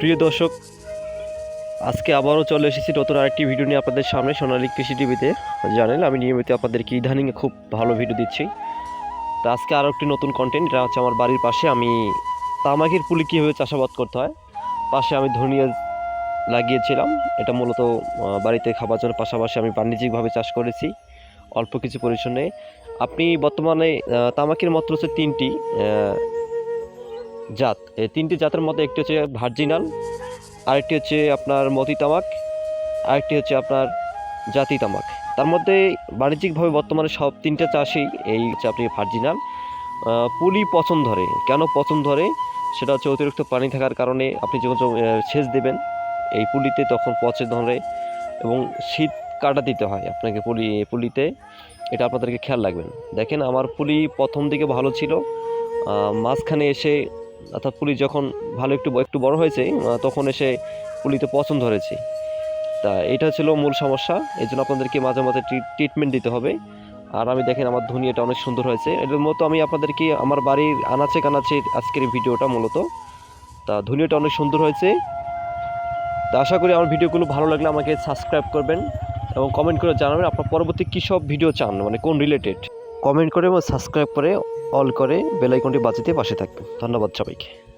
প্রিয় দর্শক, আজকে আবারও চলে এসেছি নতুন আরেকটি ভিডিও নিয়ে আপনাদের সামনে সোনালী কৃষি টিভিতে। জানেন, আমি নিয়মিত আপনাদেরকে ইদানিং খুব ভালো ভিডিও দিচ্ছি। তো আজকে আরও একটি নতুন কন্টেন্ট এটা হচ্ছে আমার বাড়ির পাশে আমি তামাকের পুলি কীভাবে চাষাবাদ করতে হয়, পাশে আমি ধনিয়া লাগিয়েছিলাম। এটা মূলত বাড়িতে খাবার জন্য পাশাপাশি আমি বাণিজ্যিকভাবে চাষ করেছি, অল্প কিছু পরিশ্রমে। আপনি বর্তমানে তামাকের মাত্র হচ্ছে তিনটি জাত। এই তিনটি জাতের মধ্যে একটি হচ্ছে ভার্জিনাল আরেকটি হচ্ছে আপনার মতি তামাক আরেকটি হচ্ছে আপনার জাতি তামাক তার মধ্যে বাণিজ্যিকভাবে বর্তমানে সব তিনটে চাষই এই হচ্ছে আপনি ভার্জিনাল পুলি পচন ধরে। কেন পচন ধরে? সেটা হচ্ছে অতিরিক্ত পানি থাকার কারণে আপনি যখন সেচ দেবেন, এই পুলিতে তখন পচে ধরে এবং শীত কাটা দিতে হয় আপনাকে পুলি, পুলিতে। এটা আপনাদেরকে খেয়াল রাখবেন। দেখেন আমার পুলি প্রথম দিকে ভালো ছিল। মাঝখানে এসে অর্থাৎ পুলি যখন ভালো একটু একটু বড় হয়েছে তখন এসে পুলিতে পচন ধরেছে। তা এটা ছিল মূল সমস্যা এই জন্য আপনাদেরকে মাঝে মাঝে ট্রিটমেন্ট দিতে হবে। আর আমি দেখেন আমার ধনিয়াটা অনেক সুন্দর হয়েছে। এটার মতো আমি আপনাদেরকে আমার বাড়ির আনাচে কানাচে আজকের ভিডিওটা মূলত। তা ধনিয়াটা অনেক সুন্দর হয়েছে। তা আশা করি আমার ভিডিওগুলো ভালো লাগলে আমাকে সাবস্ক্রাইব করবেন এবং কমেন্ট করে জানাবেন আপনার পরবর্তী কী সব ভিডিও চান মানে কোন রিলেটেড কমেন্ট করে এবং সাবস্ক্রাইব করে অল করে বেলাইকনটি বাজিতে পাশে থাকবেন। ধন্যবাদ সবাইকে।